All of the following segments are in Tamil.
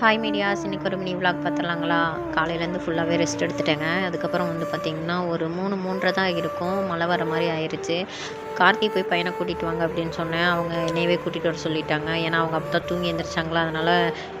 ஹாய் மீடியாஸ் இன்றைக்கி ஒரு மினி விளாக் பார்த்துலாங்களா காலையிலேருந்து ஃபுல்லாகவே ரெஸ்ட் எடுத்துட்டேங்க. அதுக்கப்புறம் வந்து பார்த்திங்கன்னா ஒரு மூணு மூன்றரை தான் இருக்கும் மழை வர மாதிரி ஆயிடுச்சு கார்த்தி போய் பையனை கூட்டிகிட்டு வாங்க அப்படின்னு சொன்னேன். அவங்க என்னையவே கூட்டிகிட்டு வர சொல்லிட்டாங்க. ஏன்னா அவங்க அப்போ தான் தூங்கி எழுந்திரிச்சாங்களா அதனால்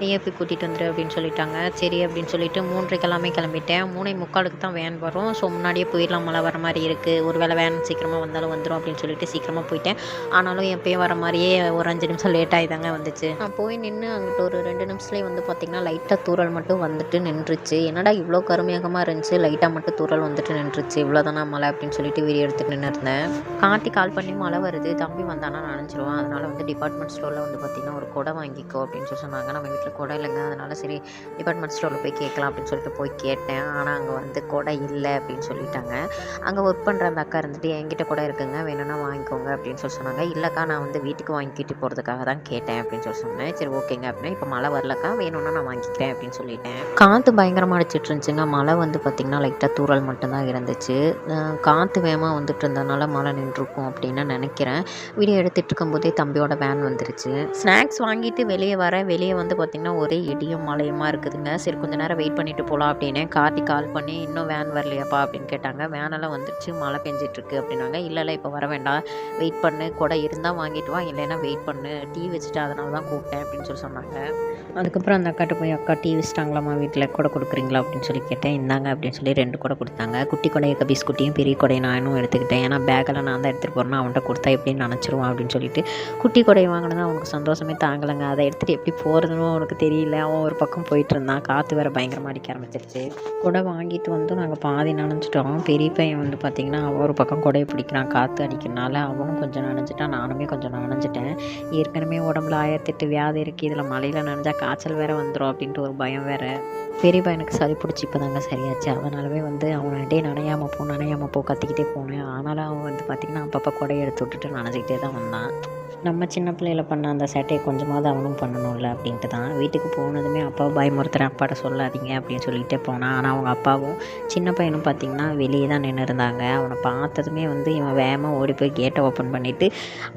நீயே போய் கூட்டிகிட்டு வந்துரு அப்படின்னு சொல்லிட்டாங்க. சரி அப்படின்னு சொல்லிட்டு மூன்றைக்கு எல்லாமே கிளம்பிட்டேன். மூணை முக்காலுக்கு தான் வேன் வரும். ஸோ முன்னாடியே போயிடலாம். மழை வர மாதிரி இருக்குது ஒரு வேளை வேன் சீக்கிரமாக வந்தாலும் வந்துடும் அப்படின்னு சொல்லிட்டு சீக்கிரமாக போயிட்டேன். ஆனாலும் எப்பயும் வர மாதிரியே ஒரு அஞ்சு நிமிஷம் லேட் ஆகி தாங்க வந்துச்சு. நான் போய் நின்று அங்கிட்ட ஒரு ரெண்டு நிமிஷத்துலேயே வந்து பார்த்திங்கன்னா லைட்டாக தூறல் மட்டும் வந்துட்டு நின்றுச்சு. என்னடா இவ்வளோ கருமையகமாக இருந்துச்சு? லைட்டாக மட்டும் தூறல் வந்துட்டு நின்றுச்சு. இவ்வளோதானா மழை அப்படின்னு சொல்லிட்டு வீடியோ எடுத்துட்டு நின்று இருந்தேன் கார்த்தி கால் பண்ணி மழை வருது. தம்பி வந்தானா நனைஞ்சிருவான் அதனால் வந்து டிபார்ட்மெண்ட் ஸ்டோரில் வந்து பார்த்திங்கன்னா ஒரு குடை வாங்கிக்கோ அப்படின்னு சொல்லி சொன்னாங்க. நம்ம வீட்டில் குடை இல்லைங்க. அதனால் சரி டிபார்ட்மெண்ட் ஸ்டோரில் போய் கேட்கலாம் அப்படின்னு சொல்லிட்டு போய் கேட்டேன். ஆனால் அங்கே வந்து குடை இல்லை அப்படின்னு சொல்லிட்டாங்க. அங்கே ஒர்க் பண்ணுற அந்த அக்கா இருந்துட்டு என்கிட்ட கூட இருக்குங்க. வேணும்னா வாங்கிக்கோங்க. அப்படின்னு சொல்லி சொன்னாங்க. இல்லைக்கா நான் வந்து வீட்டுக்கு வாங்கிட்டு போகிறதுக்காக தான் கேட்டேன். அப்படின்னு சொல்லி சொன்னேன். சரி ஓகேங்க அப்படின்னா இப்போ மழை வரலக்கா. வேணும் வேணும்னா நான் வாங்கிக்கிறேன் அப்படின்னு சொல்லிட்டேன். காற்று பயங்கரமாக அடிச்சிட்டு இருந்துச்சுங்க மழை வந்து பார்த்திங்கன்னா லைட்டாக தூறல் மட்டும்தான் இருந்துச்சு. காற்று வேகமாக வந்துட்டு இருந்ததுனால மழை நின்றுருக்கும் அப்படின்னு நினைக்கிறேன். வீடியோ எடுத்துகிட்டு இருக்கும்போதே தம்பியோட வேன் வந்துருச்சு. ஸ்நாக்ஸ் வாங்கிட்டு வெளியே வர வெளியே வந்து பார்த்திங்கன்னா ஒரே இடியும் மழையுமா இருக்குதுங்க. சரி கொஞ்ச நேரம் வெயிட் பண்ணிட்டு போகலாம் அப்படின்னு கார்த்தி கால் பண்ணி இன்னும் வேன் வரலையாப்பா? அப்படின்னு கேட்டாங்க. வேனெல்லாம் வந்துருச்சு மழை பெஞ்சிட்டு இருக்கு அப்படின்னாங்க. இல்லை இல்லை இப்போ வர வேண்டாம். வெயிட் பண்ணு. கூட இருந்தால் வாங்கிட்டு வா. இல்லைன்னா வெயிட் பண்ணு. டீ வச்சுட்டு அதனால தான் கூப்பிட்டேன் அப்படின்னு சொல்லி சொன்னாங்க. அதுக்கப்புறம் அந்த அக்காட்ட போய் அக்கா டீ வச்சிட்டாங்களாம்மா வீட்டில் கூட கொடுக்குறீங்களா? அப்படின்னு சொல்லி கேட்டேன். இந்தாங்க அப்படின்னு சொல்லி ரெண்டு கூட கொடுத்தாங்க. குட்டி கொடையை கபீஸ் குட்டியும் பெரிய கொடையை நானும் எடுத்துக்கிட்டேன். ஏன்னா பேக்கெல்லாம் நான் தான் எடுத்துகிட்டு போகிறேன்னா அவன்கிட்ட கொடுத்தா எப்படின்னு நினச்சிருவான் அப்படின்னு சொல்லிட்டு குட்டி கொடையை வாங்கினது அவனுக்கு சந்தோஷமே தாங்கலைங்க. அதை எடுத்துகிட்டு எப்படி போகிறதுன்னு அவனுக்கு தெரியல. அவன் ஒரு பக்கம் போயிட்டு இருந்தான். காற்று வேறு பயங்கரமாக அடிக்க ஆரம்பிச்சிருச்சு. கொடை வாங்கிட்டு வந்து நாங்கள் பாதி நனைஞ்சிட்டோம். பெரிய பையன் வந்து பார்த்திங்கன்னா அவன் ஒரு பக்கம் கொடையை பிடிக்கிறான். காற்று அடிக்கிறனால அவனும் கொஞ்சம் நனைஞ்சிட்டான். நானுமே கொஞ்சம் நனைஞ்சிட்டேன். ஏற்கனவே உடம்புல ஆயிரத்தெட்டு வியாதி இருக்குது இதில் மழையில் நனைஞ்சா காய்ச்சல் வேறு வந்துடும் அப்படின்ட்டு ஒரு பயம் வேறு. பெரிய பையனுக்கு சளி பிடிச்சி இப்போ தாங்க சரியாச்சு. அதனாலவே வந்து அவனை டே நனையாமல் போ நனையாமல் போ கத்திக்கிட்டே போனேன். ஆனாலும் அவன் வந்து பார்த்திங்கன்னா அப்பப்போ கொடையை எடுத்து விட்டுட்டு நனைஞ்சிக்கிட்டே தான் வந்தான். நம்ம சின்ன பிள்ளையில பண்ண அந்த சேட்டையை கொஞ்சமாவது அவனும் பண்ணணும்ல அப்படின்ட்டு தான். வீட்டுக்கு போனதுமே அப்பாவை பயமுறுத்துறேன் அப்பாட்ட சொல்லாதீங்க அப்படின்னு சொல்லிகிட்டே போனான். ஆனால் அவங்க அப்பாவும் சின்ன பையனும் பார்த்திங்கன்னா வெளியே தான் நின்று இருந்தாங்க. அவனை பார்த்ததுமே வந்து இவன் வேகமாக ஓடி போய் கேட்டை ஓப்பன் பண்ணிவிட்டு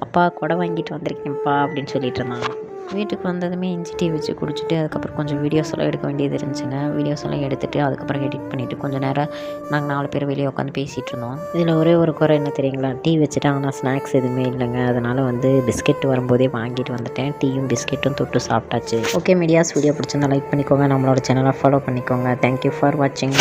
அப்பா கொடை வாங்கிட்டு வந்திருக்கேன்ப்பா அப்படின்னு சொல்லிட்டு இருந்தான் வீட்டுக்கு வந்ததுமே இஞ்சி டீ வச்சு குடிச்சிட்டு அதுக்கப்புறம் கொஞ்சம் வீடியோஸ் எல்லாம் எடுக்க வேண்டியது இருந்துச்சுங்க. வீடியோஸ் எல்லாம் எடுத்துகிட்டு அதுக்கப்புறம் எடிட் பண்ணிவிட்டு கொஞ்சம் நேரம் நாங்கள் நாலு பேர் வெளியே உட்காந்து பேசிகிட்டு இருந்தோம். இதில் ஒரே ஒரு குறை என்ன தெரியுங்களா? டீ வச்சுட்டு ஆனால் ஸ்நாக்ஸ் எதுவுமே இல்லைங்க. அதனால் வந்து பிஸ்கெட் வரும்போதே வாங்கிட்டு வந்துட்டேன். டீயும் பிஸ்கெட்டும் தொட்டு சாப்பிட்டாச்சு. ஓகே மீடியாஸ் வீடியோ பிடிச்சிருந்தா லைக் பண்ணிக்கோங்க. நம்மளோட சேனலை ஃபாலோ பண்ணிக்கோங்க. தேங்க்யூ ஃபார் வாட்சிங்